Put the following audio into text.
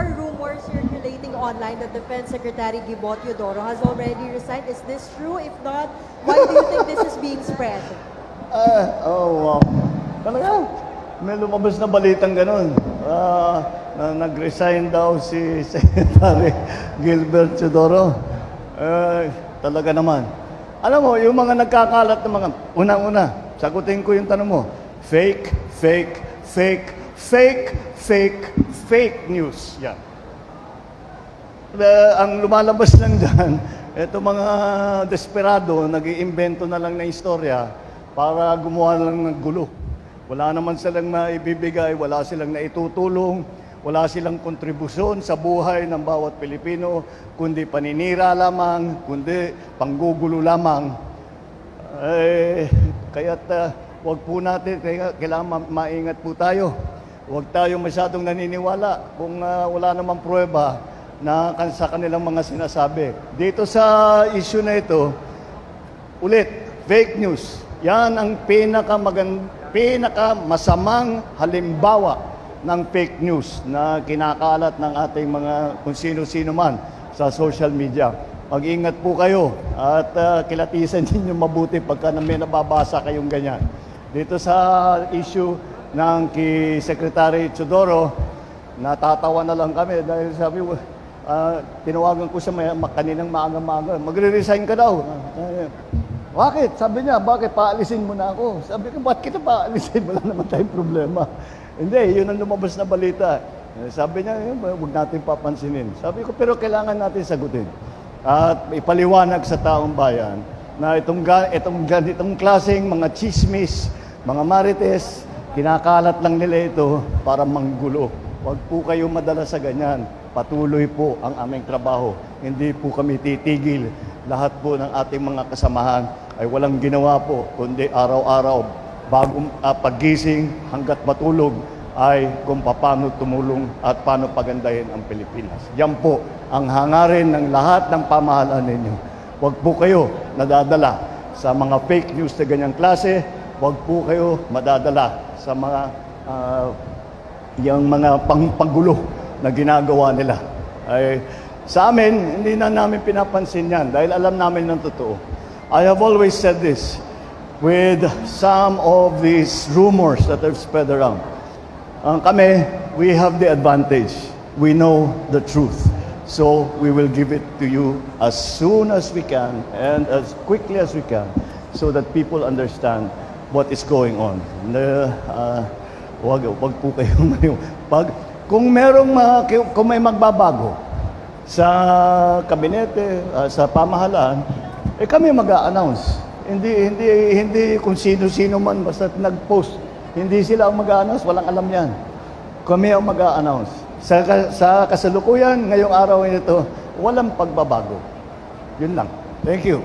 are rumors circulating online that Defense Secretary Gibot Teodoro has already resigned. Is this true? If not, why do you think this is being spread? Ah, oh, wow. Talaga, may lumabas na balitang ganun. Ah, na nag-resign daw si Secretary Gilbert Teodoro. Eh, talaga naman. Alam mo, yung mga nagkakalat ng mga, unang-una, sagutin ko yung tanong mo, fake, fake, fake, fake, fake, fake news. Yan. Eh, ang lumalabas lang dyan, eto mga desperado, nag iimbento na lang ng istorya para gumawa lang ng gulo. Wala naman silang maibibigay, wala silang naitutulong, wala silang kontribusyon sa buhay ng bawat Pilipino, kundi paninira lamang, kundi panggugulo lamang. Eh, kaya't uh, wag po natin, kaya kailangan ma- maingat po tayo. Huwag tayo masyadong naniniwala kung ah, wala namang pruweba na sa kanilang mga sinasabi. Dito sa issue na ito, ulit, fake news. Yan ang pinakamagan, pinakamasamang halimbawa ng fake news na kinakalat ng ating mga kung sino-sino man sa social media. Mag-ingat po kayo at ah, kilatisan ninyo mabuti pagka na may nababasa kayong ganyan. Dito sa issue ng ki Secretary Chodoro, natatawa na lang kami dahil sabi, ah, tinawagan ko siya may, kaninang maaga-maaga, magre-resign ka daw. Ah, bakit? Sabi niya, bakit paalisin mo na ako? Sabi ko, bakit kita paalisin? Wala naman tayong problema. Hindi, yun ang lumabas na balita. Eh, Sabi niya, "Eh, huwag natin papansinin. Sabi ko, pero kailangan natin sagutin. At ipaliwanag sa taong bayan na itong, itong ganitong klaseng mga chismis, mga marites, kinakalat lang nila ito para manggulo. Huwag po kayo madala sa ganyan. Patuloy po ang aming trabaho. Hindi po kami titigil. Lahat po ng ating mga kasamahan ay walang ginawa po, kundi araw-araw, bagong ah, paggising hanggat matulog, ay kung paano tumulong at paano pagandahin ang Pilipinas. Yan po ang hangarin ng lahat ng pamahalaan ninyo. Huwag po kayo nadadala sa mga fake news na ganyang klase. Huwag po kayo madadala sa mga ah, yung mga pang panggulo na ginagawa nila. Ay, sa amin, hindi na namin pinapansin yan dahil alam namin ng totoo. I have always said this with some of these rumors that have spread around. Ang kami, we have the advantage. We know the truth. So we will give it to you as soon as we can and as quickly as we can so that people understand what is going on. Na, ah, wag, wag po kayong maniw. Pag, kung merong, ma- kung may magbabago sa kabinete, ah, sa pamahalaan, eh kami mag-a-announce. Hindi, hindi, hindi kung sino-sino man basta nag-post. Hindi sila ang mag-a-announce, walang alam yan. Kami ang mag-a-announce. Sa, sa kasalukuyan, ngayong araw ito, walang pagbabago. Yun lang. Thank you.